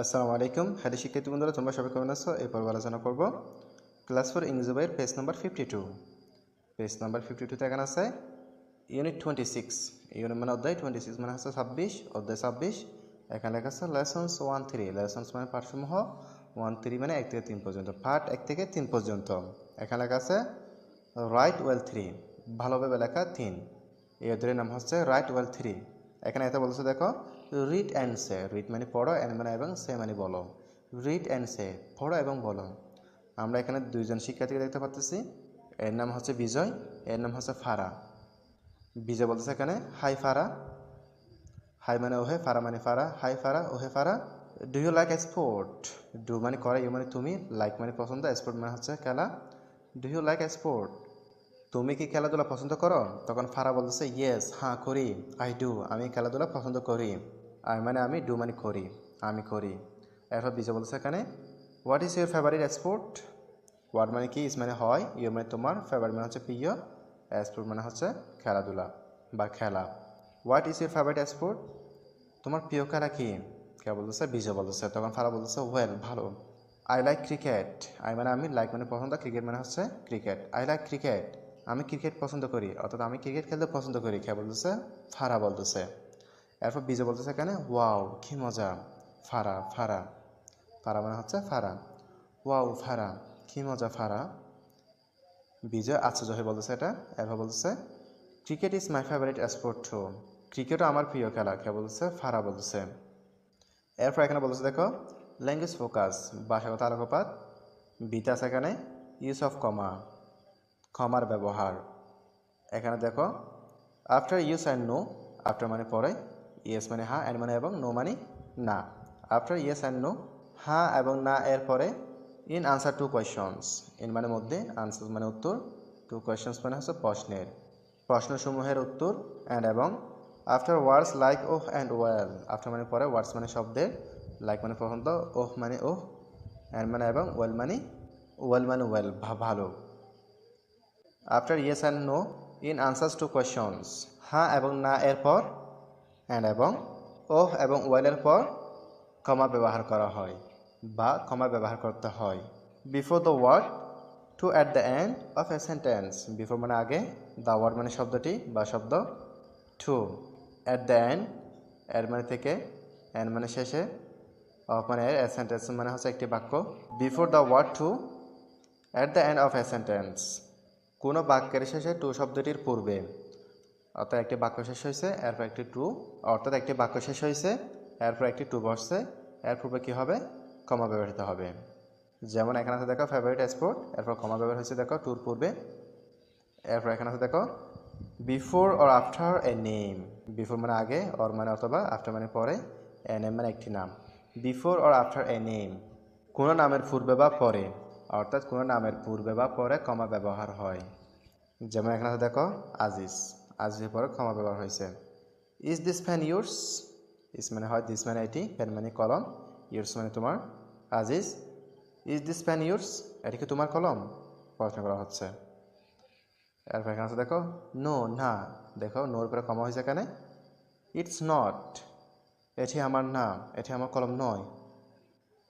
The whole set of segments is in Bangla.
আসসালামু আলাইকুম। হ্যালো শিক্ষার্থী বন্ধুরা, তোমরা সবাই কেমন আছো? এই পর্ব আলোচনা করব। ক্লাস ফোর ইংরেজি বইয়ের page number fifty two page number fifty টুতে এখানে আছে ইউনিট টোয়েন্টি সিক্স ইউনিট মানে অধ্যায় টোয়েন্টি সিক্স মানে হচ্ছে ছাব্বিশ, অধ্যায় ছাব্বিশ। এখানে লেখা আছে লেসন্স ওয়ান থ্রি লেসন্স মানে পাঠসমূহ ওয়ান থ্রি মানে এক থেকে তিন পর্যন্ত পার্ট এক থেকে তিন পর্যন্ত। এখানে লেখা আছে রাইট ওয়েল থ্রি ভালোভাবে লেখা তিন। এই অধ্যায়ের নাম হচ্ছে রাইট ওয়েল থ্রি এখানে এটা বলছে, দেখো রিড অ্যান্ড সে রিড মানে পড়ো, অ্যান্ড মানে এবং সে মানে বলো। রিড অ্যান্ড সে, পড়ো এবং বলো। আমরা এখানে দুইজন শিক্ষার্থীকে দেখতে পাচ্ছি এর নাম হচ্ছে বিজয়, এর নাম হচ্ছে ফারা। বিজয় বলতেছে এখানে, হাই ফারা। হাই মানে ওহে, ফারা মানে ফারা। হাই ফারা, ওহে Farah. Do you like sport do মানে করে ইউ মানে তুমি। লাইক মানে পছন্দ। স্পোর্ট মানে হচ্ছে খেলা। ডু ইউ লাইক স্পোর্ট তুমি কি খেলাধুলা পছন্দ করো? তখন ফারা বলতেছে ইয়েস হ্যাঁ করি। আই ডু আমি খেলাধুলা পছন্দ করি। আই মানে আমি, ডু মানে করি, আমি করি। এরপর বিজয় বলতেছে এখানে what is your favourite sport what মানে কি ইস মানে হয় ইউ মানে তোমার ফেভারিট মানে হচ্ছে প্রিয় স্পোর্ট মানে হচ্ছে খেলাধুলা বা খেলা। What is your favourite sport তোমার প্রিয় খেলা কি? কে বলতেছে? বিজয় বলতেছে, তখন ফারা বলতেছে ওয়েল ভালো। আই লাইক ক্রিকেট আই মানে আমি লাইক মানে পছন্দ ক্রিকেট মানে হচ্ছে ক্রিকেট আই লাইক ক্রিকেট আমি ক্রিকেট পছন্দ করি, অর্থাৎ আমি ক্রিকেট খেলতে পছন্দ করি, কে বলতেছে? ফারা বলতেছে। এরপর বিজয় বলতেছে এখানে ওয়াও, কি মজা, ফারা ফারা। ফারা মানে হচ্ছে ফারা। ওয়াও, ফারা, কি মজা, ফারা। বিজয় আশ্চর্য হয়ে বলতেছে এটা। এরপর বলতেছে, cricket is my favourite sport too ক্রিকেটও আমার প্রিয় খেলা কে বলতেছে, ফারা বলতেছে। এরপর এখানে বলতেছে, দেখো ল্যাঙ্গুয়েজ ফোকাস ভাষাগত আলোকপাত বিতাস এখানে ইউজ অফ কমা ক্ষমার ব্যবহার। এখানে দেখো after yes and no after মানে পরে ইয়েস মানে হ্যাঁ অ্যান্ড মানে এবং নো মানে না। আফটার ইয়েস অ্যান্ড নো হ্যাঁ এবং না এর পরে in answer to questions in মানে মধ্যে আনসার মানে উত্তর টু কোয়েশনস মানে হচ্ছে প্রশ্নের। প্রশ্নসমূহের উত্তর অ্যান্ড এবং after words like oh and well after মানে পরে ওয়ার্ডস মানে শব্দের লাইক মানে পছন্দ ওহ মানে ওহ অ্যান্ড মানে এবং ওয়েল মানে ওয়েল মানে ওয়েল ভালো। After yes and no in answers to questions হ্যাঁ এবং না এর পর অ্যান্ড এবং ওহ এবং ওয়েলের পর কমা ব্যবহার করা হয় বা কমা ব্যবহার করতে হয়। Before the word to at the end of a sentence before মানে আগে দ্য ওয়ার্ড মানে শব্দটি বা শব্দ টু অ্যাট দ্য এন্ড এর মানে থেকে এন্ড মানে শেষে অফ মানে এর সেন্টেন্স মানে হচ্ছে একটি বাক্য। Before the word to at the end of a sentence কোনো বাক্যের শেষে টু শব্দটির পূর্বে। অর্থাৎ একটি বাক্য শেষ হয়েছে, এরপর একটি টু অর্থাৎ একটি বাক্য শেষ হয়েছে, এরপর একটি টু বসছে এর পূর্বে কী হবে? কমা ব্যবহৃত হবে। যেমন এখানে আছে দেখো ফেভারিট স্পোর্ট এরপর কমা ব্যবহার হয়েছে দেখো টুর পূর্বে, এরপর এখানে আছে দেখো before or after a name before মানে আগে অর মানে অথবা আফটার মানে পরে এ নেম মানে একটি নাম। Before or after a name কোনো নামের পূর্বে বা পরে, অর্থাৎ কোনো নামের পূর্বে বা পরে কমা ব্যবহার হয়। যেমন এখানে দেখো আজিজ। আজিজের পরে ক্ষমা ব্যবহার হয়েছে। Is this pen yours is মানে হয় দিস মানে এটি ফ্যান মানে কলম। ইউর্স মানে তোমার আজিজ। ইজ দিস ফ্যান ইউর্স এটি কি তোমার কলম? প্রশ্ন করা হচ্ছে। এরপর এখানে আছে দেখো নো না। দেখো নোর পরে কমা হয়েছে এখানে। ইটস নট এটি আমার না, এটি আমার কলম নয়।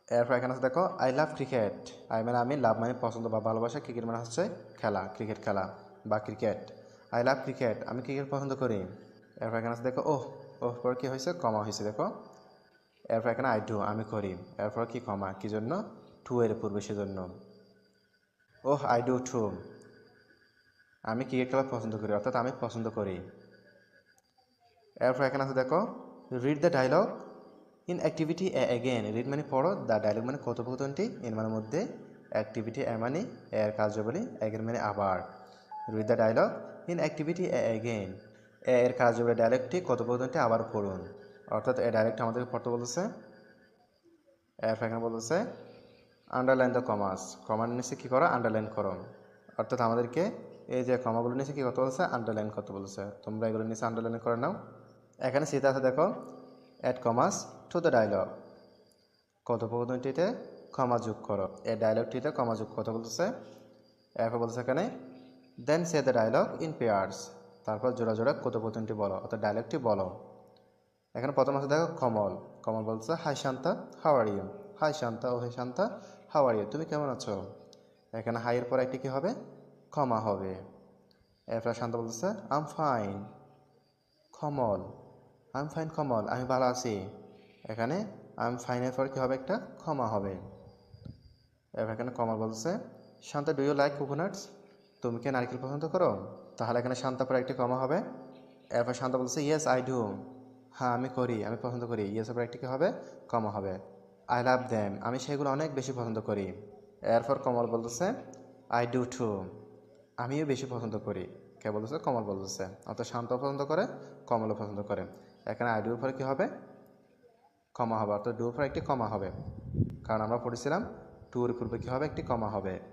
এরপর এখানে আছে দেখো আই লাভ ক্রিকেট আই মানে আমি লাভ মানে পছন্দ বা ভালোবাসা ক্রিকেট মানে হচ্ছে খেলা ক্রিকেট খেলা বা ক্রিকেট আই লাভ ক্রিকেট আমি ক্রিকেট পছন্দ করি। এরপর এখানে আছে দেখো, ওহ ওহ, পর কী হয়েছে? কমা হয়েছে, দেখো। এরপর এখানে আই ডু আমি করি। এরপর কি কমা? কি জন্য? টু এর পূর্বে সেজন্য। ওহ আই ডু টু আমি ক্রিকেট খেলা পছন্দ করি, অর্থাৎ আমি পছন্দ করি। এরপর এখানে আছে দেখো read the dialogue in activity A again read মানে পড়ো দ্য ডায়লগ মানে কথোপকথনটি এর মানে মধ্যে অ্যাক্টিভিটি এ মানে এর কার্যবলী এগেন মানে আবার। Read the dialogue in activity A again A এর কার্যবলী ডায়লগটি কথোপকথনটি আবার পড়ুন। অর্থাৎ এ ডায়লগটি আমাদেরকে পড়তে বলতেছে এরপর এখানে বলতেছে আন্ডারলাইন দ্য কমাস কমার নিচে কী করো? আন্ডারলাইন করো। অর্থাৎ আমাদেরকে এই যে কমাগুলো নিচে কী করতে বলছে? আন্ডারলাইন করতে বলছে। তোমরা এগুলো নিচে আন্ডারলাইন করে নাও। এখানে শীত আছে দেখো add commas to the dialogue কথোপকথনটিতে ক্ষমা যোগ করো। এই ডায়লগটিতে ক্ষমা যোগ করতে বলতেছে এরপর বলছে এখানে then say the dialogue in pairs তারপর জোড়া জোড়া কথোপকথনটি বলো, অর্থাৎ ডায়লগটি বলো। এখানে প্রথম আছে দেখো কমল। কমল বলছে, hi Shanta how are you hi Shanta, ও হে শান্তা হাও আর ইউ তুমি কেমন আছো? এখানে হাইয়ের পর একটি কি হবে? কমা হবে। এরপর শান্ত বলতেছে I'm fine Kamal I'm fine কমল, আমি ভালো আছি। এখানে আম ফাইনের পর কি হবে একটা? ক্ষমা হবে। এবার এখানে কমল বলছে Shanta do you like coconuts তুমি কি নারকেল পছন্দ করো? তাহলে এখানে শান্তা পরে একটি কমা হবে। এরপর শান্ত বলছে ইয়েস আই ডু হ্যাঁ আমি করি, আমি পছন্দ করি। ইয়েস পর একটি কি হবে? কমা হবে। আই লাভ দ্যাম আমি সেগুলো অনেক বেশি পছন্দ করি। এরপর কমল বলতেছে আই ডু টু আমিও বেশি পছন্দ করি। কে বলতেছে? কমল বলতেছে। অর্থাৎ শান্ত পছন্দ করে, কমলও পছন্দ করে। এখানে আই ডুর পরে কী হবে? কমা হবে। অর্থাৎ ডুর পরে একটি কমা হবে। কারণ আমরা পড়েছিলাম টুর পূর্বে কী হবে? একটি কমা হবে।